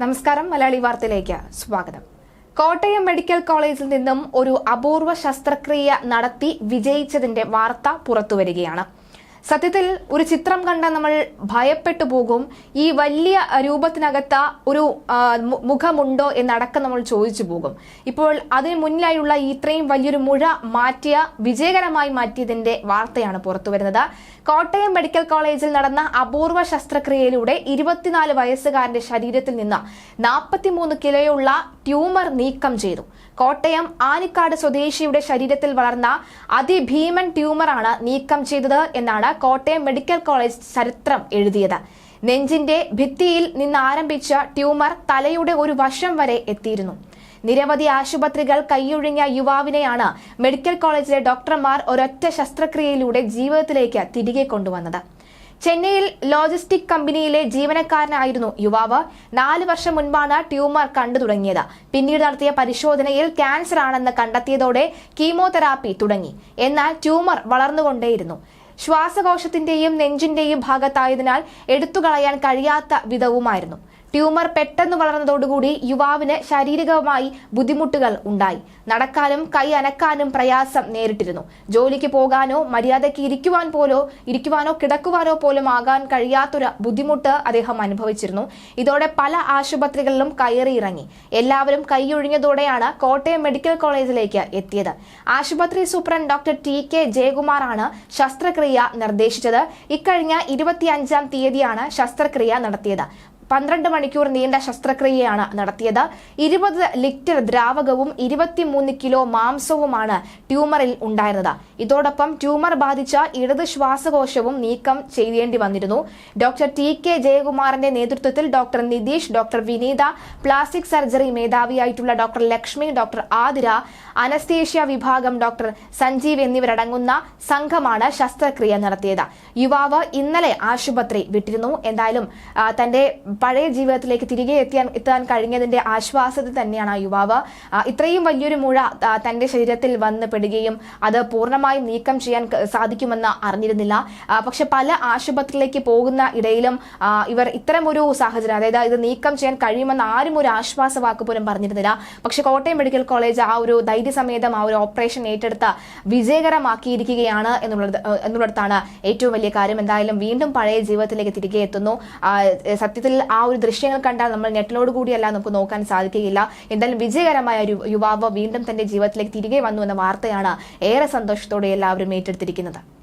നമസ്കാരം മലയാളി വാർത്തയിലേക്ക് സ്വാഗതം. കോട്ടയം മെഡിക്കൽ കോളേജിൽ നിന്നും ഒരു അപൂർവ ശസ്ത്രക്രിയ നടത്തി വിജയിച്ചതിന്റെ വാർത്ത പുറത്തുവരികയാണ്. സത്യത്തിൽ ഒരു ചിത്രം കണ്ട നമ്മൾ ഭയപ്പെട്ടു പോകും. ഈ വലിയ രൂപത്തിനകത്ത ഒരു മുഖമുണ്ടോ എന്നടക്കം നമ്മൾ ചോദിച്ചു പോകും. ഇപ്പോൾ അതിന് മുന്നിലായുള്ള ഇത്രയും വലിയൊരു മുഴ മാറ്റിയ വിജയകരമായി മാറ്റിയതിന്റെ വാർത്തയാണ് പുറത്തു വരുന്നത്. കോട്ടയം മെഡിക്കൽ കോളേജിൽ നടന്ന അപൂർവ ശസ്ത്രക്രിയയിലൂടെ ഇരുപത്തിനാല് വയസ്സുകാരന്റെ ശരീരത്തിൽ നിന്ന് നാൽപ്പത്തിമൂന്ന് കിലോയുള്ള ട്യൂമർ നീക്കം ചെയ്തു. കോട്ടയം ആനിക്കാട് സ്വദേശിയുടെ ശരീരത്തിൽ വളർന്ന അതിഭീമൻ ട്യൂമറാണ് നീക്കം ചെയ്തത് എന്നാണ് കോട്ടയം മെഡിക്കൽ കോളേജ് ചരിത്രം എഴുതിയത്. നെഞ്ചിന്റെ ഭിത്തിയിൽ നിന്ന് ആരംഭിച്ച ട്യൂമർ തലയുടെ ഒരു വശം വരെ എത്തിയിരുന്നു. നിരവധി ആശുപത്രികൾ കൈയൊഴിഞ്ഞ യുവാവിനെയാണ് മെഡിക്കൽ കോളേജിലെ ഡോക്ടർമാർ ഒരൊറ്റ ശസ്ത്രക്രിയയിലൂടെ ജീവിതത്തിലേക്ക് തിരികെ കൊണ്ടുവന്നത്. ചെന്നൈയിൽ ലോജിസ്റ്റിക് കമ്പനിയിലെ ജീവനക്കാരനായിരുന്നു യുവാവ്. നാല് വർഷം മുൻപാണ് ട്യൂമർ കണ്ടു തുടങ്ങിയത്. പിന്നീട് നടത്തിയ പരിശോധനയിൽ ക്യാൻസർ ആണെന്ന് കണ്ടെത്തിയതോടെ കീമോതെറാപ്പി തുടങ്ങി. എന്നാൽ ട്യൂമർ വളർന്നുകൊണ്ടേയിരുന്നു. ശ്വാസകോശത്തിന്റെയും നെഞ്ചിന്റെയും ഭാഗത്തായതിനാൽ എടുത്തുകളയാൻ കഴിയാത്ത വിധവുമായിരുന്നു. ട്യൂമർ പെട്ടെന്ന് വളർന്നതോടുകൂടി യുവാവിന് ശാരീരികമായി ബുദ്ധിമുട്ടുകൾ ഉണ്ടായി. നടക്കാനും കൈ അനക്കാനും പ്രയാസം നേരിട്ടിരുന്നു. ജോലിക്ക് പോകാനോ മര്യാദയ്ക്ക് ഇരിക്കുവാൻ പോലോ ഇരിക്കുവാനോ കിടക്കുവാനോ പോലും ആകാൻ കഴിയാത്തൊരു ബുദ്ധിമുട്ട് അദ്ദേഹം അനുഭവിച്ചിരുന്നു. ഇതോടെ പല ആശുപത്രികളിലും കയറിയിറങ്ങി എല്ലാവരും കൈയൊഴിഞ്ഞതോടെയാണ് കോട്ടയം മെഡിക്കൽ കോളേജിലേക്ക് എത്തിയത്. ആശുപത്രി സൂപ്രണ്ട് ഡോക്ടർ ടി കെ ജയകുമാറാണ് ശസ്ത്രക്രിയ നിർദ്ദേശിച്ചത്. ഇക്കഴിഞ്ഞ ഇരുപത്തിയഞ്ചാം തീയതിയാണ് ശസ്ത്രക്രിയ നടത്തിയത്. പന്ത്രണ്ട് മണിക്കൂർ നീണ്ട ശസ്ത്രക്രിയയാണ് നടത്തിയത്. ഇരുപത് ലിറ്റർ ദ്രാവകവും ഇരുപത്തിമൂന്ന് കിലോ മാംസവുമാണ് ട്യൂമറിൽ ഉണ്ടായിരുന്നത്. ഇതോടൊപ്പം ട്യൂമർ ബാധിച്ച ഇടത് ശ്വാസകോശവും നീക്കം ചെയ്യേണ്ടി വന്നിരുന്നു. ഡോക്ടർ ടി കെ ജയകുമാറിന്റെ നേതൃത്വത്തിൽ doctor Nitheesh doctor Vineetha plastic surgery മേധാവിയായിട്ടുള്ള doctor Lakshmi doctor Athira anaesthesia വിഭാഗം ഡോക്ടർ സഞ്ജീവ് എന്നിവരടങ്ങുന്ന സംഘമാണ് ശസ്ത്രക്രിയ നടത്തിയത്. യുവാവ് ഇന്നലെ ആശുപത്രി വിട്ടിരുന്നു. എന്തായാലും തന്റെ പഴയ ജീവിതത്തിലേക്ക് തിരികെ എത്തിയാൻ എത്താൻ കഴിഞ്ഞതിന്റെ ആശ്വാസത്തിൽ തന്നെയാണ് ആ യുവാവ്. ഇത്രയും വലിയൊരു മുഴ തന്റെ ശരീരത്തിൽ വന്ന് പെടുകയും അത് പൂർണമായും നീക്കം ചെയ്യാൻ സാധിക്കുമെന്ന് അറിഞ്ഞിരുന്നില്ല. പക്ഷെ പല ആശുപത്രിയിലേക്ക് പോകുന്ന ഇടയിലും ഇവർ ഇത്തരമൊരു സാഹചര്യം അതായത് ഇത് നീക്കം ചെയ്യാൻ കഴിയുമെന്ന് ആരും ഒരു ആശ്വാസ വാക്ക് പോലും പറഞ്ഞിരുന്നില്ല. പക്ഷെ കോട്ടയം മെഡിക്കൽ കോളേജ് ആ ഒരു ധൈര്യസമേതം ആ ഒരു ഓപ്പറേഷൻ ഏറ്റെടുത്ത വിജയകരമാക്കിയിരിക്കുകയാണ് എന്നുള്ളത് എന്നുള്ളടത്താണ് ഏറ്റവും വലിയ കാര്യം. എന്തായാലും വീണ്ടും പഴയ ജീവിതത്തിലേക്ക് തിരികെ എത്തുന്നു. സത്യത്തിൽ ആ ഒരു ദൃശ്യങ്ങൾ കണ്ടാൽ നമ്മൾ നെറ്റിനോട് കൂടിയല്ല നമുക്ക് നോക്കാൻ സാധിക്കുകയില്ല. എന്തായാലും വിജയകരമായ ഒരു യുവാവ് വീണ്ടും തന്റെ ജീവിതത്തിലേക്ക് തിരികെ വന്നു എന്ന വാർത്തയാണ് ഏറെ സന്തോഷത്തോടെ എല്ലാവരും ഏറ്റെടുത്തിരിക്കുന്നത്.